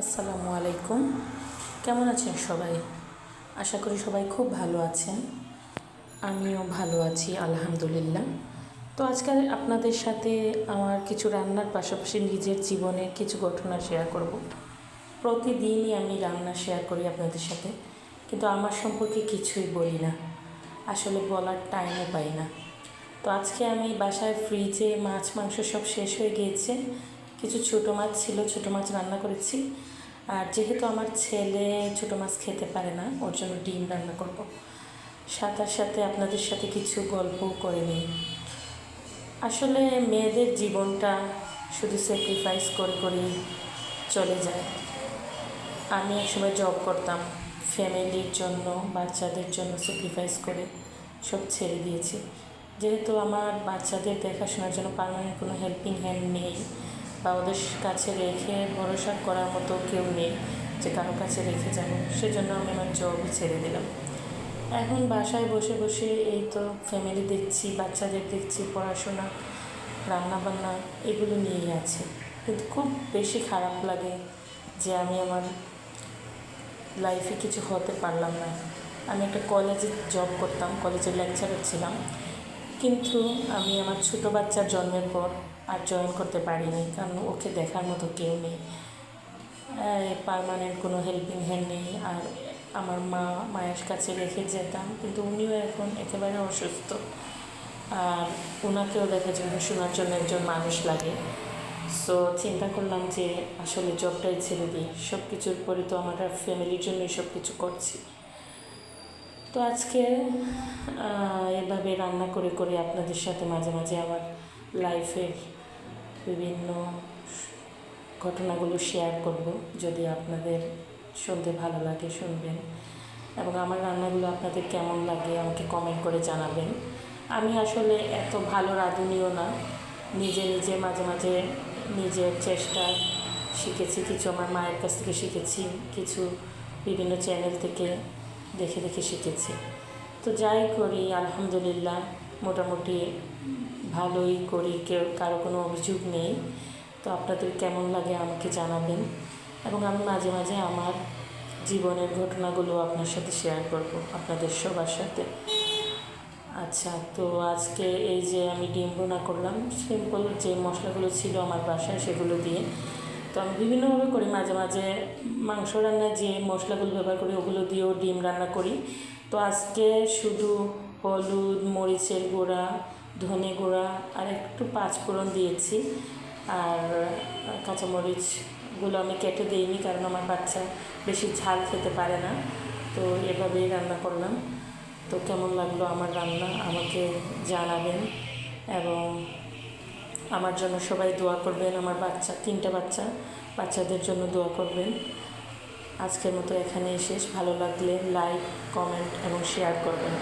আসসালামু আলাইকুম। কেমন আছেন সবাই? আশা করি সবাই খুব ভালো আছেন। আমিও ভালো আছি, আলহামদুলিল্লাহ। তো আজকাল আপনাদের সাথে আমার কিছু রান্নার পাশাপাশি নিজের জীবনের কিছু ঘটনা শেয়ার করব। প্রতিদিনই আমি রান্না শেয়ার করি আপনাদের সাথে, কিন্তু আমার সম্পর্কে কিছুই বলি না। আসলে বলার টাইমও পাই না। তো আজকে আমি বাসায় ফ্রিজে মাছ, মাংস সব শেষ হয়ে গিয়েছে। কিছু ছোটো মাছ ছিল, ছোটো মাছ রান্না করেছি। আর যেহেতু আমার ছেলে ছোটো মাছ খেতে পারে না, ওর জন্য ডিম রান্না করব। সাথে সাথে আপনাদের সাথে কিছু গল্পও করে নিই। আসলে মেয়েদের জীবনটা শুধু স্যাক্রিফাইস করে করেই চলে যায়। আমি একসময় জব করতাম ফ্যামিলির জন্য, বাচ্চাদের জন্য স্যাক্রিফাইস করে সব ছেড়ে দিয়েছি। যেহেতু আমার বাচ্চাদের দেখাশোনার জন্য পারমানেন্ট কোনো হেল্পিং হ্যান্ড নেই বা ওদের কাছে রেখে ভরসা করার মতো কেউ নেই যে কারও কাছে রেখে যাব। সেজন্য আমি আমার জব ছেড়ে দিলাম। এখন বাসায় বসে বসে এই তো ফ্যামিলি দেখছি, বাচ্চাদের দেখছি, পড়াশোনা, রান্নাবান্না এগুলো নিয়েই আছে। কিন্তু খুব বেশি খারাপ লাগে যে আমি আমার লাইফে কিছু হতে পারলাম না। আমি একটা কলেজে জব করতাম কলেজের লেকচারার ছিলাম। কিন্তু আমি আমার ছোটো বাচ্চার জন্মের পর আর জয়েন করতে পারিনি, কারণ ওকে দেখার মতো কেউ নেই। পারমানেন্ট কোনো হেল্পিং হ্যান্ড নেই, আর আমার মা মায়ের কাছে রেখে যেতাম, কিন্তু উনিও এখন একেবারে অসুস্থ। আর ওনাকেও দেখার জন্য শোনার জন্য একজন মানুষ লাগে। সো চিন্তা করলাম যে আসলে জবটাই ছেড়ে দিই। সব কিছুর পরে তো আমার ফ্যামিলির জন্যই সব কিছু করছি। তো আজকে এভাবে রান্না করে করে আপনাদের সাথে মাঝে মাঝে আমার লাইফের বিভিন্ন ঘটনাগুলো শেয়ার করব যদি আপনাদের শুনতে ভালো লাগে, শুনবেন। এবং আমার রান্নাগুলো আপনাদের কেমন লাগে আমাকে কমেন্ট করে জানাবেন। আমি আসলে এত ভালো রাঁধুনিও না, নিজে নিজে মাঝে মাঝে নিজের চেষ্টা শিখেছি, কিছু আমার মায়ের কাছ থেকে শিখেছি, কিছু বিভিন্ন চ্যানেল থেকে দেখে দেখে শিখেছি। তো যাই করি, আলহামদুলিল্লাহ মোটামুটি ভালোই করি, কেউ, কারও কোনো অভিযোগ নেই। তো আপনাদের কেমন লাগে আমাকে জানাবেন। এবং আমি মাঝে মাঝে আমার জীবনের ঘটনাগুলো আপনার সাথে শেয়ার করব, আপনাদের সবার সাথে। আচ্ছা তো আজকে এই যে আমি ডিম বোনা করলাম সিম্পল যে মশলাগুলো ছিল আমার বাসায় সেগুলো দিয়ে তো আমি বিভিন্নভাবে করি মাঝে মাঝে মাংস রান্নায় যে মশলাগুলো ব্যবহার করি, ওগুলো দিয়েও ডিম রান্না করি। তো আজকে শুধু হলুদ, মরিচের গুঁড়া, ধনে গুঁড়া আর একটু পাঁচফোড়ন দিয়েছি। আর কাঁচামরিচগুলো আমি কেটে দিইনি কারণ আমার বাচ্চা বেশি ঝাল খেতে পারে না। তো এভাবেই রান্না করলাম। তো কেমন লাগল আমার রান্না? আমাকে জানাবেন। এবং আমার জন্য সবাই দোয়া করবেন, আমার বাচ্চা, তিনটা বাচ্চা, বাচ্চাদের জন্য দোয়া করবেন। আজকের মতো এখানেই শেষ। ভালো লাগলে লাইক কমেন্ট এবং শেয়ার করবেন।